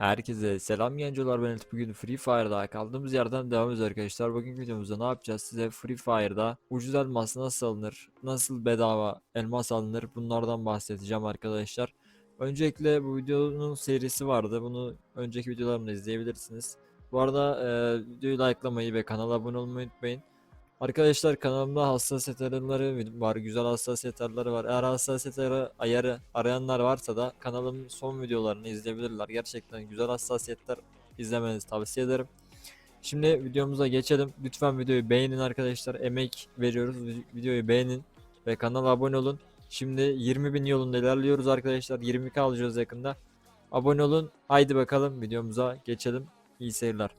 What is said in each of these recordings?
Herkese selam gencolar ben Elif. bugün Free Fire'da kaldığımız yerden devam ediyoruz arkadaşlar. Bugün videomuzda ne yapacağız? Size Free Fire'da ucuz elmas nasıl alınır nasıl bedava elmas alınır bunlardan bahsedeceğim arkadaşlar. Öncelikle bu videonun serisi vardı. Bunu önceki videolarımda izleyebilirsiniz. Bu arada e, videoyu likelamayı ve kanala abone olmayı unutmayın Arkadaşlar kanalımda hassasiyet ayarları var, güzel hassasiyet ayarları var. Eğer hassasiyet ayarı, ayarı arayanlar varsa da kanalımın son videolarını izleyebilirler. Gerçekten güzel hassasiyetler izlemenizi tavsiye ederim. Şimdi videomuza geçelim. Lütfen videoyu beğenin arkadaşlar. Emek veriyoruz. Vi- Videoyu beğenin ve kanala abone olun. Şimdi 20.000 yolunda ilerliyoruz arkadaşlar. 20k alacağız yakında. Abone olun. Haydi bakalım videomuza geçelim. İyi seyirler.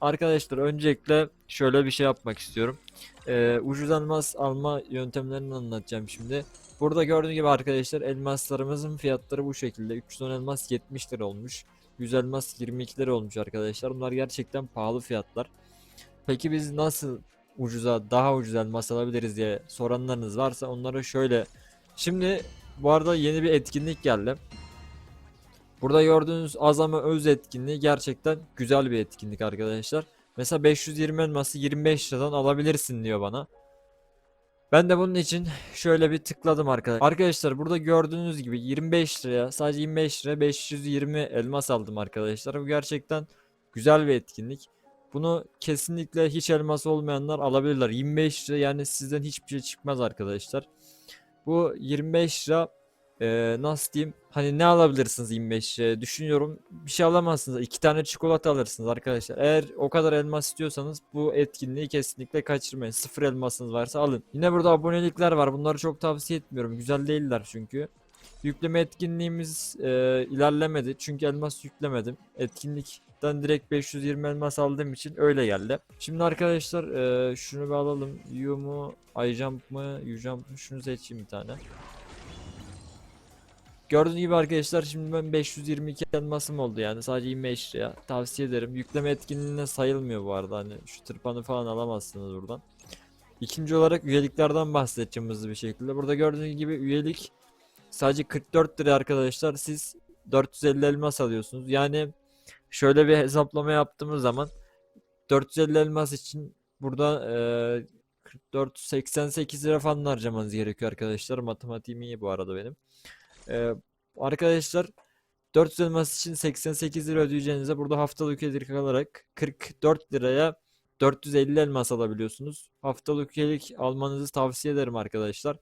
Arkadaşlar öncelikle şöyle bir şey yapmak istiyorum. Ee, ucuz elmas alma yöntemlerini anlatacağım şimdi. Burada gördüğünüz gibi arkadaşlar elmaslarımızın fiyatları bu şekilde. 310 elmas 70 lira olmuş. 100 elmas 22 lira olmuş arkadaşlar. Bunlar gerçekten pahalı fiyatlar. Peki biz nasıl ucuza daha ucuz elmas alabiliriz diye soranlarınız varsa onlara şöyle. Şimdi bu arada yeni bir etkinlik geldi. Burada gördüğünüz azami öz etkinliği gerçekten güzel bir etkinlik arkadaşlar. Mesela 520 elması 25 liradan alabilirsin diyor bana. Ben de bunun için şöyle bir tıkladım arkadaşlar. Arkadaşlar burada gördüğünüz gibi 25 liraya sadece 25 liraya 520 elmas aldım arkadaşlar. Bu gerçekten güzel bir etkinlik. Bunu kesinlikle hiç elmas olmayanlar alabilirler. 25 lira yani sizden hiçbir şey çıkmaz arkadaşlar. Bu 25 lira eee, nasıl diyeyim? Hani ne alabilirsiniz 25 liraya düşünüyorum bir şey alamazsınız. İki tane çikolata alırsınız arkadaşlar. Eğer o kadar elmas istiyorsanız bu etkinliği kesinlikle kaçırmayın. Sıfır elmasınız varsa alın. Yine burada abonelikler var. Bunları çok tavsiye etmiyorum. Güzel değiller çünkü. Yükleme etkinliğimiz eee, ilerlemedi. Çünkü elmas yüklemedim. Etkinlikten direkt 520 elmas aldığım için öyle geldi. Şimdi arkadaşlar eee, şunu bir alalım. U mu iJump mı U-Jump mı şunu seçeyim bir tane Gördüğünüz gibi arkadaşlar şimdi ben 522 elmasım oldu yani sadece 25 liraya tavsiye ederim. Yükleme etkinliğine sayılmıyor bu arada hani şu tırpanı falan alamazsınız buradan. İkinci olarak üyeliklerden bahsedeceğim hızlı bir şekilde. Burada gördüğünüz gibi üyelik sadece 44 lira arkadaşlar siz 450 elmas alıyorsunuz. Yani şöyle bir hesaplama yaptığımız zaman 450 elmas için burada eee 44 88 lira falan harcamanız gerekiyor arkadaşlar. Matematiğim iyi bu arada benim. Ee, arkadaşlar 400 elmas için 88 lira ödeyeceğinize burada haftalık üyelik alarak 44 liraya 450 elmas alabiliyorsunuz. Haftalık üyelik almanızı tavsiye ederim arkadaşlar.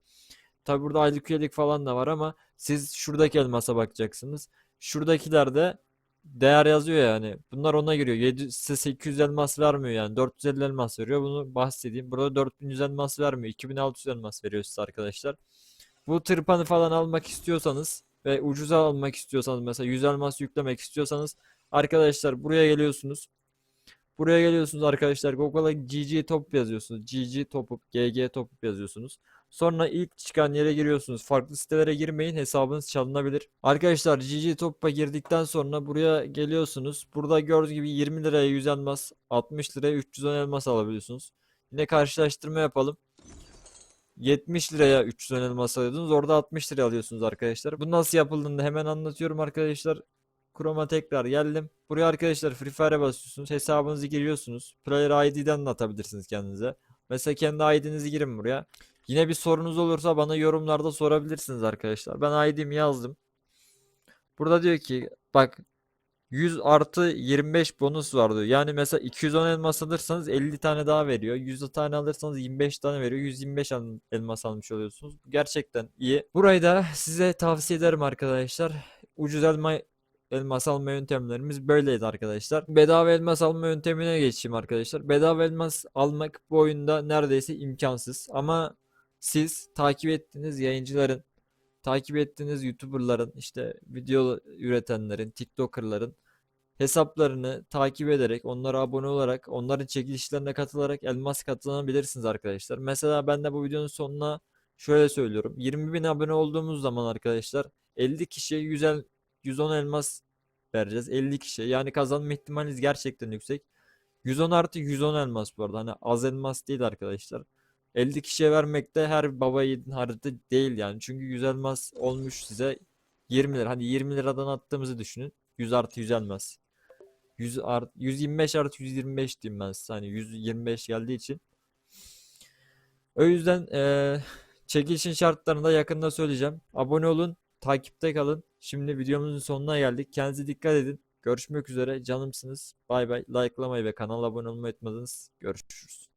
Tabi burada aylık üyelik falan da var ama siz şuradaki elmasa bakacaksınız. Şuradakilerde değer yazıyor yani. Bunlar ona giriyor. 700, size 800 elmas vermiyor yani. 450 elmas veriyor. Bunu bahsedeyim. Burada 4100 elmas vermiyor. 2600 elmas veriyor size arkadaşlar. Bu tırpanı falan almak istiyorsanız ve ucuza almak istiyorsanız mesela 100 elmas yüklemek istiyorsanız arkadaşlar buraya geliyorsunuz. Buraya geliyorsunuz arkadaşlar Google'a GG Top yazıyorsunuz. GG Topup, GG Topup yazıyorsunuz. Sonra ilk çıkan yere giriyorsunuz. Farklı sitelere girmeyin hesabınız çalınabilir. Arkadaşlar GG Top'a girdikten sonra buraya geliyorsunuz. Burada gördüğünüz gibi 20 liraya 100 elmas, 60 liraya 310 elmas alabiliyorsunuz. Yine karşılaştırma yapalım. 70 liraya 300 elmas alıyordunuz. Orada 60 liraya alıyorsunuz arkadaşlar. Bu nasıl yapıldığını hemen anlatıyorum arkadaşlar. Chrome'a tekrar geldim. Buraya arkadaşlar Free Fire'a basıyorsunuz. Hesabınızı giriyorsunuz. Player ID'den de atabilirsiniz kendinize. Mesela kendi ID'nizi girin buraya. Yine bir sorunuz olursa bana yorumlarda sorabilirsiniz arkadaşlar. Ben ID'mi yazdım. Burada diyor ki bak 100 artı 25 bonus var diyor. Yani mesela 210 elmas alırsanız 50 tane daha veriyor. 100 tane alırsanız 25 tane veriyor. 125 al- elmas almış oluyorsunuz. Gerçekten iyi. Burayı da size tavsiye ederim arkadaşlar. Ucuz elma elmas alma yöntemlerimiz böyleydi arkadaşlar. Bedava elmas alma yöntemine geçeyim arkadaşlar. Bedava elmas almak bu oyunda neredeyse imkansız. Ama siz takip ettiğiniz yayıncıların takip ettiğiniz YouTuber'ların işte video üretenlerin, TikToker'ların hesaplarını takip ederek, onlara abone olarak, onların çekilişlerine katılarak elmas kazanabilirsiniz arkadaşlar. Mesela ben de bu videonun sonuna şöyle söylüyorum. 20 bin abone olduğumuz zaman arkadaşlar 50 kişiye 100 el- 110 elmas vereceğiz. 50 kişiye. Yani kazanma ihtimaliniz gerçekten yüksek. 110 artı 110 elmas bu arada. Hani az elmas değil arkadaşlar. 50 kişiye vermek de her baba yiğidin harcı değil yani. Çünkü 100 elmas olmuş size 20 lira. Hani 20 liradan attığımızı düşünün. 100 artı 100 elmas. 100 art, 125 artı 125 diyeyim ben size. Hani 125 geldiği için. O yüzden eee çekilişin şartlarını da yakında söyleyeceğim. Abone olun, takipte kalın. Şimdi videomuzun sonuna geldik. Kendinize dikkat edin. Görüşmek üzere. Canımsınız. Bay bay. Like'lamayı ve kanala abone olmayı unutmadınız. Görüşürüz.